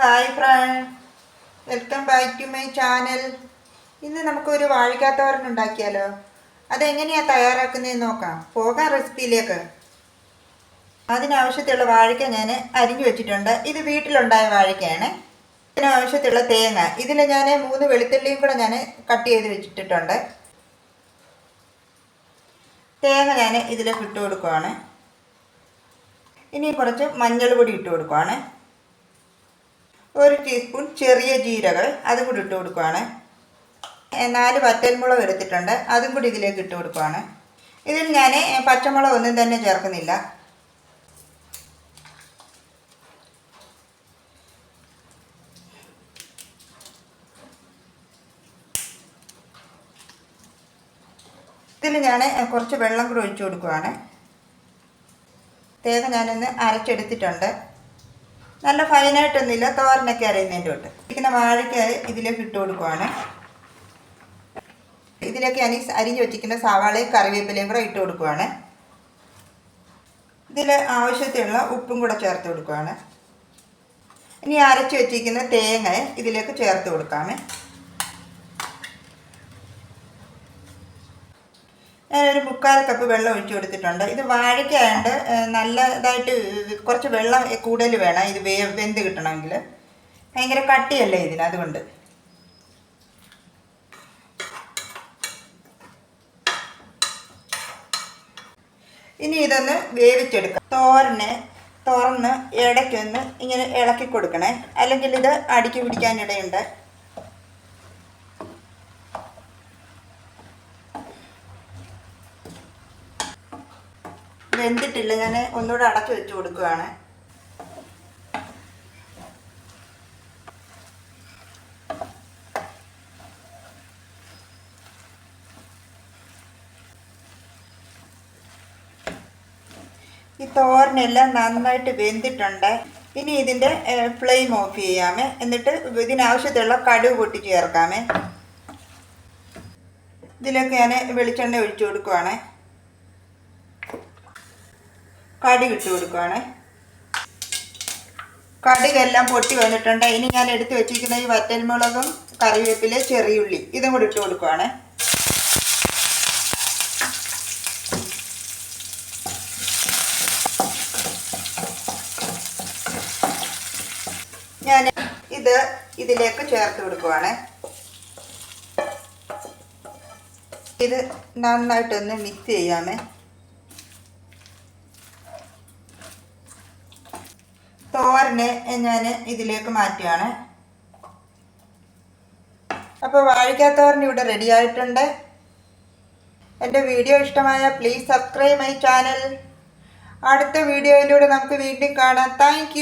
Hi friend welcome back to my channel ഇന്ന് നമുക്കൊരു വാഴിക്കാത്തോരൻ ഉണ്ടാക്കിയാലോ? അതെങ്ങനെയാണ് തയ്യാറാക്കുന്നതെന്ന് നോക്കാം. പോകാം റെസിപ്പിയിലേക്ക്. അതിനാവശ്യത്തിലുള്ള വാഴയ്ക്ക ഞാൻ അരിഞ്ഞു വെച്ചിട്ടുണ്ട്. ഇത് വീട്ടിലുണ്ടായ വാഴയ്ക്കയാണ് ഇതിനാവശ്യത്തിലുള്ള തേങ്ങ. ഇതിൽ ഞാൻ മൂന്ന് വെളുത്തുള്ളിയും കൂടെ ഞാൻ കട്ട് ചെയ്ത് വെച്ചിട്ടുണ്ട് തേങ്ങ ഞാൻ ഇതിലേക്ക് ഇട്ട് കൊടുക്കുവാണ്. ഇനി കുറച്ച് മഞ്ഞൾ പൊടി ഇട്ട് കൊടുക്കുവാണ്. ഒരു ടീസ്പൂൺ ചെറിയ ജീരകൾ അതും കൂടി ഇട്ട് കൊടുക്കുവാണ്. നാല് വറ്റൽമുളക് എടുത്തിട്ടുണ്ട് അതും കൂടി ഇതിലേക്ക് ഇട്ട് കൊടുക്കുവാണ്. ഇതിൽ ഞാൻ പച്ചമുളക് ഒന്നും തന്നെ ചേർക്കുന്നില്ല. ഇതിൽ ഞാൻ കുറച്ച് വെള്ളം കൂടി ഒഴിച്ചു കൊടുക്കുവാണ്. തേങ്ങ ഞാനൊന്ന് അരച്ചെടുത്തിട്ടുണ്ട്. നല്ല ഫൈനായിട്ടൊന്നുമില്ല തോരനൊക്കെ അറിയുന്നതിന്റെ തൊട്ട് ഇരിക്കുന്ന വാഴയ്ക്ക് ഇതിലേക്ക് ഇട്ട് കൊടുക്കുവാണ്. ഇതിലേക്ക് ഞാൻ അരിഞ്ഞു വെച്ചിരിക്കുന്ന സവാളയും കറിവേപ്പിലയും കൂടെ ഇട്ട് കൊടുക്കുവാണ്. ഇതിൽ ആവശ്യത്തിനുള്ള ഉപ്പും കൂടെ ചേർത്ത് കൊടുക്കുവാണ്. ഇനി അരച്ച് വെച്ചിരിക്കുന്ന തേങ്ങ ഇതിലേക്ക് ചേർത്ത് കൊടുക്കാമേ ഞാനൊരു മുക്കാൽ കപ്പ് വെള്ളം ഒഴിച്ചു കൊടുത്തിട്ടുണ്ട്. ഇത് വാഴയ്ക്കായണ്ട് നല്ലതായിട്ട് കുറച്ച് വെള്ളം കൂടുതൽ വേണം. ഇത് വേ വെന്ത് കിട്ടണമെങ്കിൽ. ഭയങ്കര കട്ടിയല്ലേ ഇതിന് അതുകൊണ്ട്. ഇനി ഇതൊന്ന് വേവിച്ചെടുക്കാം. തോരന് തുറന്ന് ഇടയ്ക്കൊന്ന് ഇങ്ങനെ ഇളക്കി കൊടുക്കണേ. അല്ലെങ്കിൽ ഇത് അടിക്ക് പിടിക്കാനിടയുണ്ട്. വെന്തിട്ടില്ല. ഞാൻ ഒന്നുകൂടെ അടച്ചു വെച്ച് കൊടുക്കുകയാണ് ഈ തോരനെല്ലാം നന്നായിട്ട് വെന്തിട്ടുണ്ട്. ഇനി ഇതിന്റെ ഫ്ലെയിം ഓഫ് ചെയ്യാമേ. എന്നിട്ട് ഇതിനാവശ്യത്തിലുള്ള കടുവ് പൊട്ടി ചേർക്കാമേ. ഇതിലൊക്കെ ഞാൻ വെളിച്ചെണ്ണ ഒഴിച്ചു കൊടുക്കുവാണേ. കടുക് ഇട്ട് കൊടുക്കുവാണ്. കടുകെല്ലാം പൊട്ടി വന്നിട്ടുണ്ട്. ഇനി ഞാൻ എടുത്തു വെച്ചിരിക്കുന്ന ഈ വറ്റൽമുളകും കറിവേപ്പില ചെറിയുള്ളി ഇതും കൂടി ഇട്ട് കൊടുക്കുവാണ്. ഞാൻ ഇത് ഇതിലേക്ക് ചേർത്ത് കൊടുക്കുവാണ്. ഇത് നന്നായിട്ടൊന്ന് മിക്സ് ചെയ്യാമേ. തോരന് ഞാൻ ഇതിലേക്ക് മാറ്റുകയാണ്. അപ്പോൾ വാഴിക്കാത്തോരൻ ഇവിടെ റെഡി ആയിട്ടുണ്ട്. എന്റെ വീഡിയോ ഇഷ്ടമായ പ്ലീസ് സബ്സ്ക്രൈബ് മൈ ചാനൽ അടുത്ത വീഡിയോയിലൂടെ നമുക്ക് വീണ്ടും കാണാം. താങ്ക്